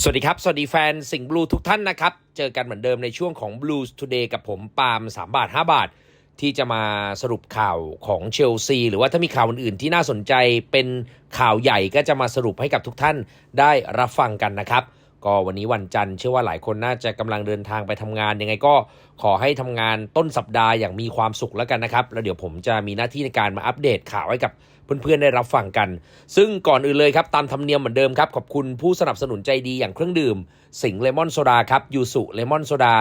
สวัสดีครับ สวัสดีแฟนสิงห์บลูทุกท่านนะครับ เจอกันเหมือนเดิมในช่วงของ Blues Today กับผมปาล์ม3 บาท 5 บาท ที่จะมาสรุปข่าวของเชลซี หรือว่าถ้ามีข่าวอื่นๆที่น่าสนใจเป็นข่าวใหญ่ก็จะมาสรุปให้กับทุกท่านได้รับฟังกันนะครับ ก็วันนี้วันจันทร์เชื่อว่าหลายคนน่าจะกำลังเดินทางไปทำงานยังไงก็ขอให้ทำงานต้นสัปดาห์อย่างมีความสุขแล้วกันนะครับ แล้วเดี๋ยวผมจะมีหน้าที่ในการมาอัปเดตข่าวให้กับ เพื่อนๆได้รับฟังกัน ซึ่งก่อนอื่นเลยครับตามธรรมเนียมเหมือนเดิมครับ ขอบคุณผู้สนับสนุนใจดีอย่างเครื่องดื่ม สิงเลมอนโซดาครับยูสุเลมอนโซดา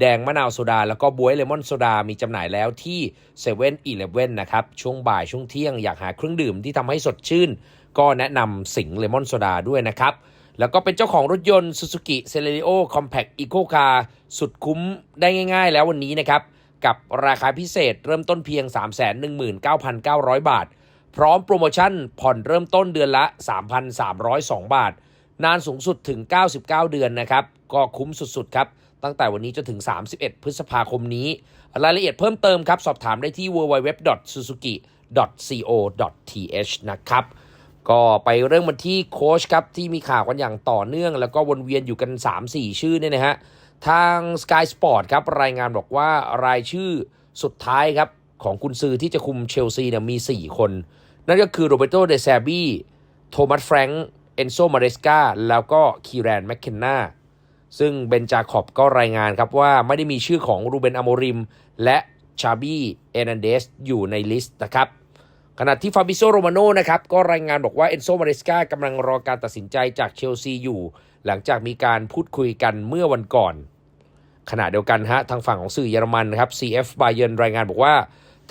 แดงมะนาวโซดา แล้วก็บวยเลมอนโซดา มีจำหน่ายแล้วที่7 e เ e ่ e อนะครับ ช่วงบ่ายช่วงเที่ยงอยากหาเครื่องดื่มที่ทำให้สดชื่น ก็แนะนำสิงเลมอนโซดาด้วยนะครับ แล้วก็เป็นเจ้าของรถยนต์ Suzuki c e l e r i o Compact Eco Car สุดคุ้มได้ง่าย ๆ แล้ววันนี้นะครับ กับราคาพิเศษเริ่มต้นเพียง 319,900 บาท พร้อมโปรโมชั่นผ่อนเริ่มต้นเดือนละ 3,302 บาท นานสูงสุดถึง 99 เดือนนะครับ ก็คุ้มสุดๆครับ ตั้งแต่วันนี้จนถึง 31 พฤษภาคมนี้ รายละเอียดเพิ่มเติมครับ สอบถามได้ที่ www.suzuki.co.th นะครับก็ไปเรื่องมันที่โค้ชครับ ที่มีข่าวกันอย่างต่อเนื่อง แล้วก็วนเวียนอยู่กัน 3-4 ชื่อเนี่ยนะฮะ ทาง Sky Sport ครับ รายงานบอกว่ารายชื่อสุดท้ายครับ ของกุนซือที่จะคุมเชลซีเนี่ยมี 4 คน นั่นก็คือโรเบโตเดซาบี้โทมัสแฟรงค์เอนโซมาเรสกาแล้วก็คีแรนแมคเคนนาซึ่งเบนจาคอบก็รายงานครับว่าไม่ได้มีชื่อของรูเบนอโมริม และชาบี้เอนันเดสอยู่ในลิสต์นะครับขณะที่ฟาบิโซโรมาโนนะครับก็รายงานบอกว่าเอนโซมาเรสกากำลังรอการตัดสินใจจากเชลซีอยู่ หลังจากมีการพูดคุยกันเมื่อวันก่อน ขณะเดียวกันฮะทางฝั่งของสื่อเยอรมันนะครับ CF b a y e r n รายงานบอกว่า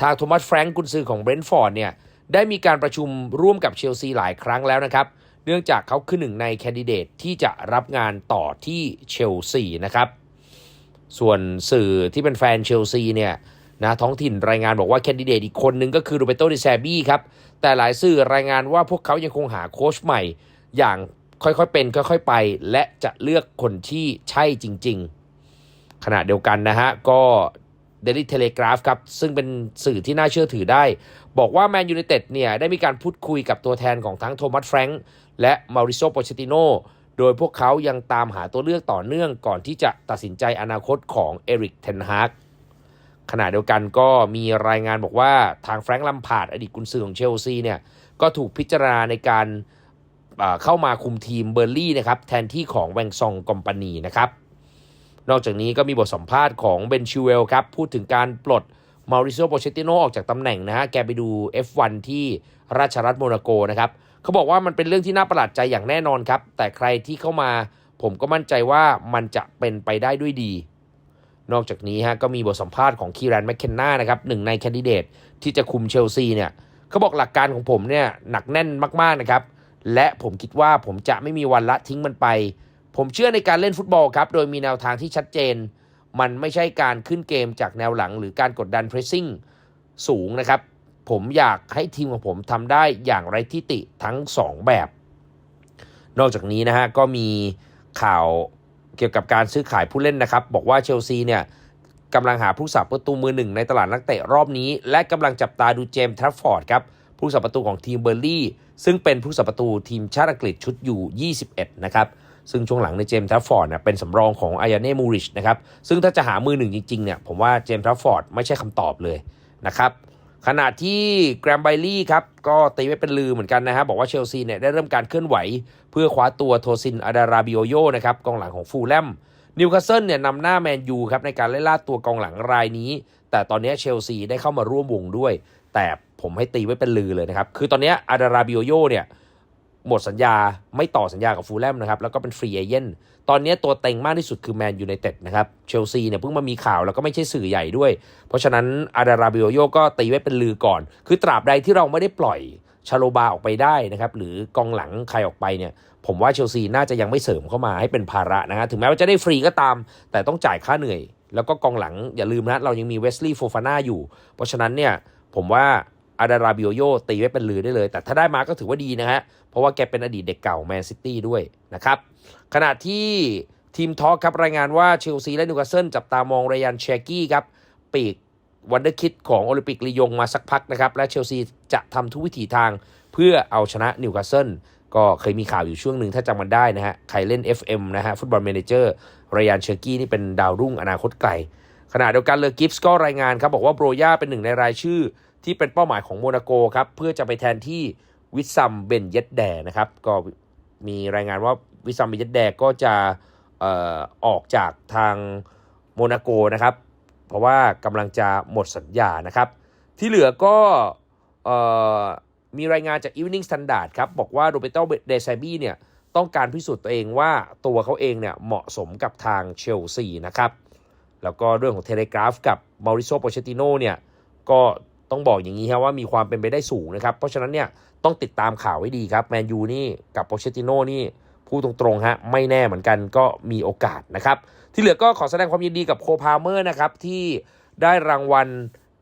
ทางโทมัสแฟรงก์กุนซือของเบรนท์ฟอร์ดเนี่ยได้มีการประชุมร่วมกับเชลซีหลายครั้งแล้วนะครับ เนื่องจากเขาคือหนึ่งในแคนดิเดตที่จะรับงานต่อที่เชลซีนะครับ ส่วนสื่อที่เป็นแฟนเชลซีเนี่ยนะท้องถิ่นรายงานบอกว่าแคนดิเดตอีกคนนึงก็คือโรเบโตเดซบี้ครับ แต่หลายสื่อรายงานว่าพวกเขายังคงหาโค้ชใหม่ อย่างค่อยๆเป็น ค่อยๆไป และจะเลือกคนที่ใช่จริง ๆ ขณะเดียวกันนะฮะก็ Daily Telegraph ครับ ซึ่งเป็นสื่อที่น่าเชื่อถือได้ บอกว่าแมนยู i นเต็ดเนี่ย ได้มีการพูดคุยกับตัวแทนของทั้งโทมัสแฟรงค์และมาริโซโปเชติโนโดยพวกเขายังตามหาตัวเลือกต่อเนื่องก่อนที่จะตัดสินใจอนาคตของเอริกเทนฮากขณะเดียวกันก็มีรายงานบอกว่าทางแฟรงค์ลัมพาร์ดอดีตกุนซือของเชลซีเนี่ย ก็ถูกพิจารณาในการเข้ามาคุมทีมเบอร์ลี่นะครับ แทนที่ของแวงซองกอมปานีนะครับ นอกจากนี้ก็มีบทสัมภาษณ์ของเบนชิวเวลครับ พูดถึงการปลดมาริโซโปเชติโนออกจากตำแหน่งนะฮะ แกไปดู F1 ที่ราชรัฐโมนาโกนะครับ เขาบอกว่ามันเป็นเรื่องที่น่าประหลาดใจอย่างแน่นอนครับ แต่ใครที่เข้ามาผมก็มั่นใจว่ามันจะเป็นไปได้ด้วยดี นอกจากนี้ฮะก็มีบทสัมภาษณ์ของคีแรนแมคเคนนานะครับหนึ่งในแคนดิเดตที่จะคุมเชลซีเนี่ยเขาบอกหลักการของผมเนี่ยหนักแน่นมากๆนะครับ และผมคิดว่าผมจะไม่มีวันละทิ้งมันไป ผมเชื่อในการเล่นฟุตบอลครับ โดยมีแนวทางที่ชัดเจน มันไม่ใช่การขึ้นเกมจากแนวหลัง หรือการกดดันเพรสซิ่งสูงนะครับ ผมอยากให้ทีมของผมทำได้อย่างไรทิติทั้ง 2 แบบ นอกจากนี้นะฮะก็มีข่าวเกี่ยวกับการซื้อขายผู้เล่นนะครับ บอกว่าเชลซีเนี่ยกำลังหาผู้สับประตูมือหนึ่งในตลาดนักเตะรอบนี้ และกำลังจับตาดูเจมส์ทรัฟฟอร์ดครับผู้สับประตูของทีมเบอร์ลี่ซึ่งเป็นผู้สับประตูทีมชาติอังกฤษชุดอยู่ 21 นะครับ ซึ่งช่วงหลังในเจมส์ทรัฟฟอร์ดเนี่ยเป็นสำรองของอายาเน่มูริชนะครับซึ่งถ้าจะหามือหนึ่งจริงๆเนี่ยผมว่าเจมส์ทรัฟฟอร์ดไม่ใช่คำตอบเลยนะครับขณะที่แกรมไบลี่ครับก็ตีไว้เป็นลือเหมือนกันนะฮะบอกว่าเชลซีเนี่ยได้เริ่มการเคลื่อนไหว เพื่อคว้าตัวโทซินอาดาราบิโอโยนะครับกองหลังของฟูลแลมนิวคาสเซิลเนี่ยนำหน้าแมนยูครับในการไล่ล่าตัวกองหลังรายนี้ แต่ตอนนี้เชลซีได้เข้ามาร่วมวงด้วย แต่ผมให้ตีไว้เป็นลือเลยนะครับ คือตอนนี้อาดาราบิโอโยเนี่ย หมดสัญญาไม่ต่อสัญญากับฟูลแลมนะครับแล้วก็เป็นฟรีเอเจนต์ตอนนี้ตัวเต็งมากที่สุดคือแมนยูไนเต็ดนะครับเชลซีเนี่ยเพิ่งมามีข่าวแล้วก็ไม่ใช่สื่อใหญ่ด้วย เพราะฉะนั้นอาดาราบิโอโยก็ตีไว้เป็นลือก่อน คือตราบใดที่เราไม่ได้ปล่อยชาโลบาออกไปได้นะครับหรือกองหลังใครออกไปเนี่ยผมว่าเชลซีน่าจะยังไม่เสริมเข้ามาให้เป็นภาระนะฮะถึงแม้ว่าจะได้ฟรีก็ตาม แต่ต้องจ่ายค่าเหนื่อย แล้วก็กองหลังอย่าลืมนะเรายังมีเวสลีย์โฟฟาน่าอยู่ เพราะฉะนั้นเนี่ยผมว่า อาดาราบิโอโยตีไว้เป็นลือได้เลย แต่ถ้าได้มาก็ถือว่าดีนะฮะ เพราะว่าแกเป็นอดีตเด็กเก่าแมนซิตี้ด้วยนะครับ ขณะที่ทีมทอครับรายงานว่าเชลซีและนิวคาสเซิลจับตามองเรยันเชกกี้ครับ ปีกวันเดอร์คิดของโอลิมปิกลียงมาสักพักนะครับ และเชลซีจะทำทุกวิถีทางเพื่อเอาชนะนิวคาสเซิลก็เคยมีข่าวอยู่ช่วงหนึ่งถ้าจำมันได้นะฮะ ใครเล่น FM นะฮะฟุตบอลเมนเจอร์รยานเชอร์กี้นี่เป็นดาวรุ่งอนาคตไกล ขณะเดียวกันเลอกิฟส์ก็รายงานครับ บอกว่าโบรย่าเป็นหนึ่งในรายชื่อ ที่เป็นเป้าหมายของโมนาโกครับเพื่อจะไปแทนที่วิซัมเบนเยดแดนะครับก็มีรายงานว่าวิซัมเบนเยดแดก็จะออออกจากทางโมนาโกนะครับ เพราะว่ากำลังจะหมดสัญญานะครับ ที่เหลือก็มีรายงานจาก Evening Standard ครับบอกว่าโรเบโตเดซาบี้เนี่ยต้องการพิสูจน์ตัวเองว่าตัวเขาเองเนี่ยเหมาะสมกับทางเชลซีนะครับ แล้วก็เรื่องของเทเลกราฟกับมาริโซโปเชติโนเนี่ยก็ ต้องบอกอย่างนี้ครับว่ามีความเป็นไปได้สูงนะครับ เพราะฉะนั้นเนี่ยต้องติดตามข่าวไว้ดีครับแมนยูนี่กับโปเชติโนนี่พูดตรงๆฮะไม่แน่เหมือนกันก็มีโอกาสนะครับ ที่เหลือก็ขอแสดงความยินดีกับโคพาเมอร์นะครับที่ได้รางวัล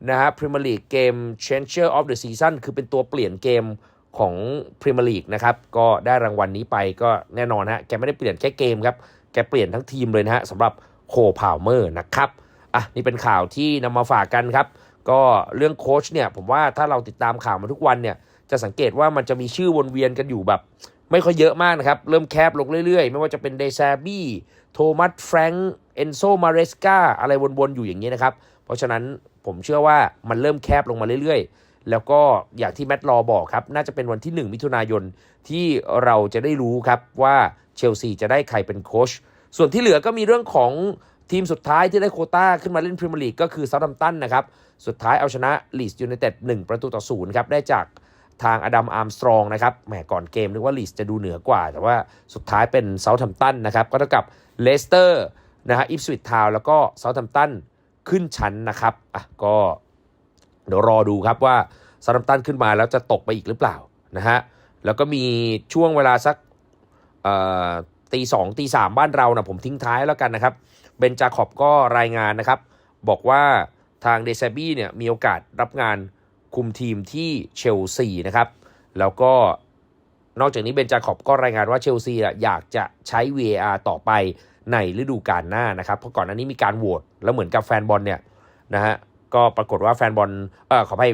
นะฮะพรีเมียร์ลีกเกม Changer of the Season คือเป็นตัวเปลี่ยนเกมของพรีเมียร์ลีกนะครับก็ได้รางวัลนี้ไปก็แน่นอนฮะแกไม่ได้เปลี่ยนแค่เกมครับแกเปลี่ยนทั้งทีมเลยนะฮะสำหรับโคพาเมอร์นะครับอะนี่เป็นข่าวที่นำมาฝากกันครับ ก็เรื่องโค้ชเนี่ยผมว่าถ้าเราติดตามข่าวมาทุกวันเนี่ยจะสังเกตว่ามันจะมีชื่อวนเวียนกันอยู่แบบ ไม่ค่อยเยอะมากนะครับ เริ่มแคบลงเรื่อยๆ ไม่ว่าจะเป็นเดซาบี้โทมัสแฟรงค์เอนโซมาเรสกาอะไรวนๆอยู่อย่างนี้นะครับ เพราะฉะนั้นผมเชื่อว่ามันเริ่มแคบลงมาเรื่อยๆ แล้วก็อย่างที่แมตต์ลอบอกครับ น่าจะเป็นวันที่ 1 มิถุนายนที่เราจะได้รู้ครับว่าเชลซีจะได้ใครเป็นโค้ชส่วนที่เหลือก็มีเรื่องของ ทีมสุดท้ายที่ได้โคต้าขึ้นมาเล่นพรีเมียร์ลีกก็คือเซาท์แฮมป์ตันนะครับ สุดท้ายเอาชนะลีสยูไนเต็ด1ประตูต่อศูนย์ครับ ได้จากทางอดัมอาร์มสตรองนะครับ แหมก่อนเกมนึกว่าลีสจะดูเหนือกว่า แต่ว่าสุดท้ายเป็นเซาท์แฮมปตันนะครับ ก็เท่ากับเลสเตอร์นะฮะอิฟสวิตทาวแล้วก็เซาท์แฮมปตันขึ้นชั้นนะครับ อะก็เดี๋ยวรอดูครับว่าเซาท์แฮมปตันขึ้นมาแล้วจะตกไปอีกหรือเปล่านะฮะ แล้วก็มีช่วงเวลาสักตีสองตีสามบ้านเรานะผมทิ้งท้ายแล้วกันนะครับ เบนจาขอบก็รายงานนะครับ บอกว่าทางเดซบี้เนี่ยมีโอกาสรับงานคุมทีมที่เชลซีนะครับ แล้วก็นอกจากนี้เบนจาขอบก็รายงานว่าเชลซีอะอยากจะใช้ VAR ต่อไปในฤดูกาลหน้านะครับ เพราะก่อนหน้านี้มีการโหวตแล้วเหมือนกับแฟนบอลเนี่ยนะฮะก็ปรากฏว่าแฟนบอลเออขอให้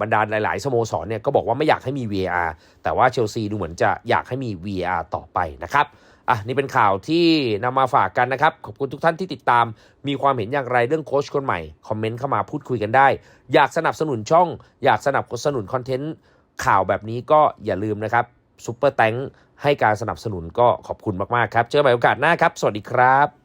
บรรดาหลาย ๆ สโมสรเนี่ยก็บอกว่าไม่อยากให้มี VAR แต่ว่าเชลซีดูเหมือนจะอยากให้มี VAR ต่อไปนะครับ อะนี่เป็นข่าวที่นำมาฝากกันนะครับ ขอบคุณทุกท่านที่ติดตาม มีความเห็นอย่างไรเรื่องโค้ชคนใหม่ คอมเมนต์เข้ามาพูดคุยกันได้ อยากสนับสนุนช่อง อยากสนับสนุนคอนเทนต์ข่าวแบบนี้ก็อย่าลืมนะครับซุปเปอร์แตงให้การสนับสนุนก็ขอบคุณมาก ๆ ครับ เจอกันใหม่โอกาสหน้าครับ สวัสดีครับ